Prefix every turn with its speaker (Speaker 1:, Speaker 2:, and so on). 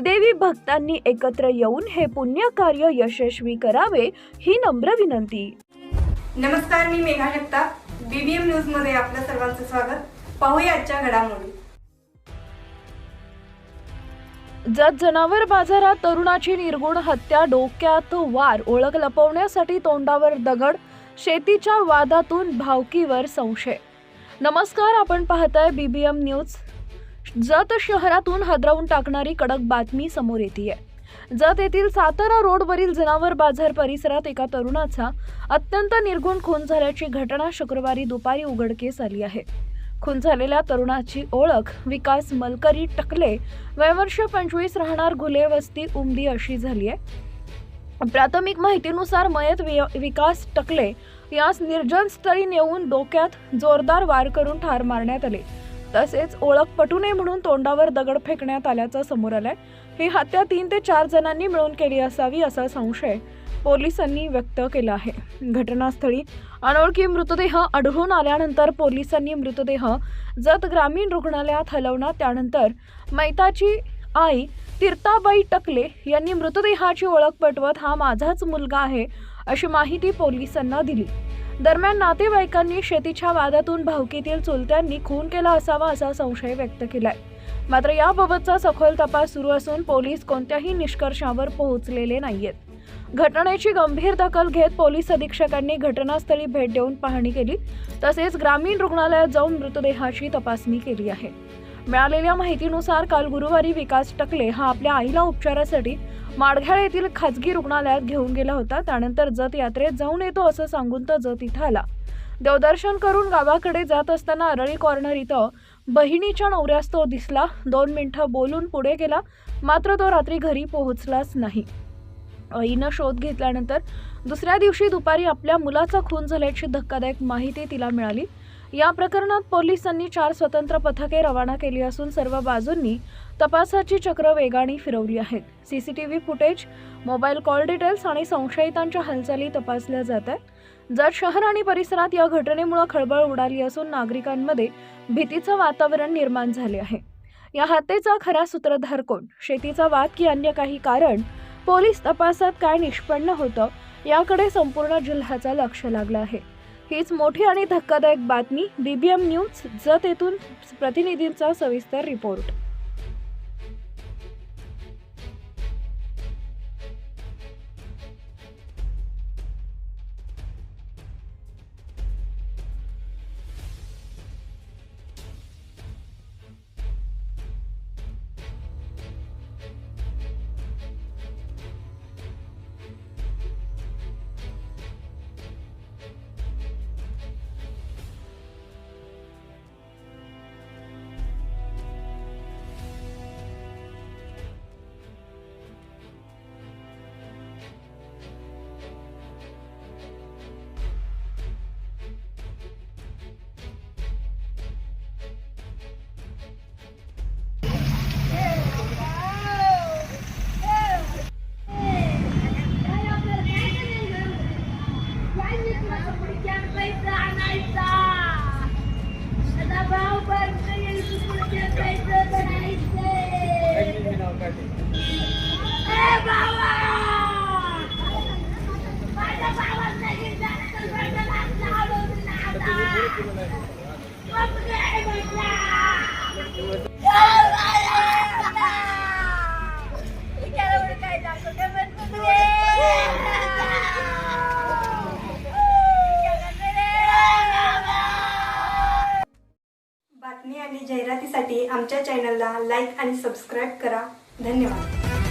Speaker 1: देवी भक्तांनी एकत्र येऊन हे पुण्य कार्य यशस्वी करावे ही नम्र विनंती.
Speaker 2: नमस्कार मी मेघा जगताप बीबीएम न्यूजमध्ये आपलं सर्वांचं स्वागत. पाहूया आजच्या घडामोडी.
Speaker 1: जत जनावर बाजारात तरुणाची निर्गुण हत्या डोक्यात वार ओळख लपवण्यासाठी तोंडावर दगड शेतीच्या वादातून भावकीवर संशय. नमस्कार आपण पाहताय बीबीएम न्यूज. जत शहरातून हादरावून टाकणारी कडक बातमी समोर येते जत येथील सातारा रोडवरील जनावर बाजार परिसरात एका तरुणाचा अत्यंत निर्गुण खून झाल्याची घटना शुक्रवारी दुपारी उघडकीस आली आहे. खून झालेल्या तरुणाची ओळख विकास मलकरी टकले वयवर्ष पंचवीस राहणार घुले वस्ती उमदी अशी झाली आहे. प्राथमिक माहितीनुसार मयत विकास टकले यास निर्जन स्थळी नेऊन डोक्यात जोरदार वार करून ठार मारण्यात आले. तसेच ओळख पटू नये म्हणून तोंडावर दगड फेकण्यात आल्याचं समोर आलंय. ही हत्या तीन ते चार जणांनी मिळून केली असावी असा संशय पोलिसांनी व्यक्त केला आहे. घटनास्थळी अनोळखी मृतदेह आढळून आल्यानंतर पोलिसांनी मृतदेह जत ग्रामीण रुग्णालयात हलवला त्यानंतर मैताची आई तीर्ताबाई टकले यांनी मृतदेहाची ओळख पटवत हा माझाच मुलगा आहे. अशी माहिती पोलिसांना दिली. दरम्यान नातेवाईकांनी शेतीच्या वादातून भावकीतील चुलत्यांनी खून केला असावा असा संशय व्यक्त केलाय. मात्र याबाबतचा सखोल तपास सुरू असून पोलीस कोणत्याही निष्कर्षावर पोहोचलेले नाहीयेत. घटनेची गंभीर दखल घेत पोलीस अधीक्षकांनी घटनास्थळी भेट देऊन पाहणी केली. तसेच ग्रामीण रुग्णालयात जाऊन मृतदेहाची तपासणी केली आहे. मिळालेल्या माहितीनुसार काल गुरुवारी विकास टकले हा आपल्या आईला उपचारासाठी माडघ्याळ येथील खाजगी रुग्णालयात घेऊन गेला होता. त्यानंतर जत यात्रेत जाऊन येतो असं सांगून तर जत इथं आला. देवदर्शन करून गावाकडे जात असताना अरळी कॉर्नर इथं बहिणीच्या नवऱ्यास तो दिसला. दोन मिनिटं बोलून पुढे गेला. मात्र तो रात्री घरी पोहोचलाच नाही. आईनं शोध घेतल्यानंतर दुसऱ्या दिवशी दुपारी आपल्या मुलाचा खून झाल्याची धक्कादायक माहिती तिला मिळाली. या प्रकरणात पोलिसांनी चार स्वतंत्र पथके रवाना केली असून सर्व बाजूंनी तपासाची चक्र वेगाने फिरवली आहेत. CCTV footage mobile call details आणि संशयितांच्या हालचाली तपासल्या जात आहेत. जत शहर आणि परिसरात या घटनेमुळे खळबळ उडाली असून नागरिकांमध्ये भीतीचं वातावरण निर्माण झाले आहे. या हत्येचा खरा सूत्रधार कोण? शेतीचा वाद की अन्य काही कारण? पोलीस तपासात काय निष्पन्न होतं? याकडे संपूर्ण जिल्ह्याचं लक्ष लागलं आहे. हीच मोठी आणि धक्कादायक बातमी बीबीएम न्यूज जत येथून प्रतिनिधींचा सविस्तर रिपोर्ट.
Speaker 2: बातमी आणि जाहिरातीसाठी आमच्या चॅनलला लाईक आणि सबस्क्राईब करा. धन्यवाद.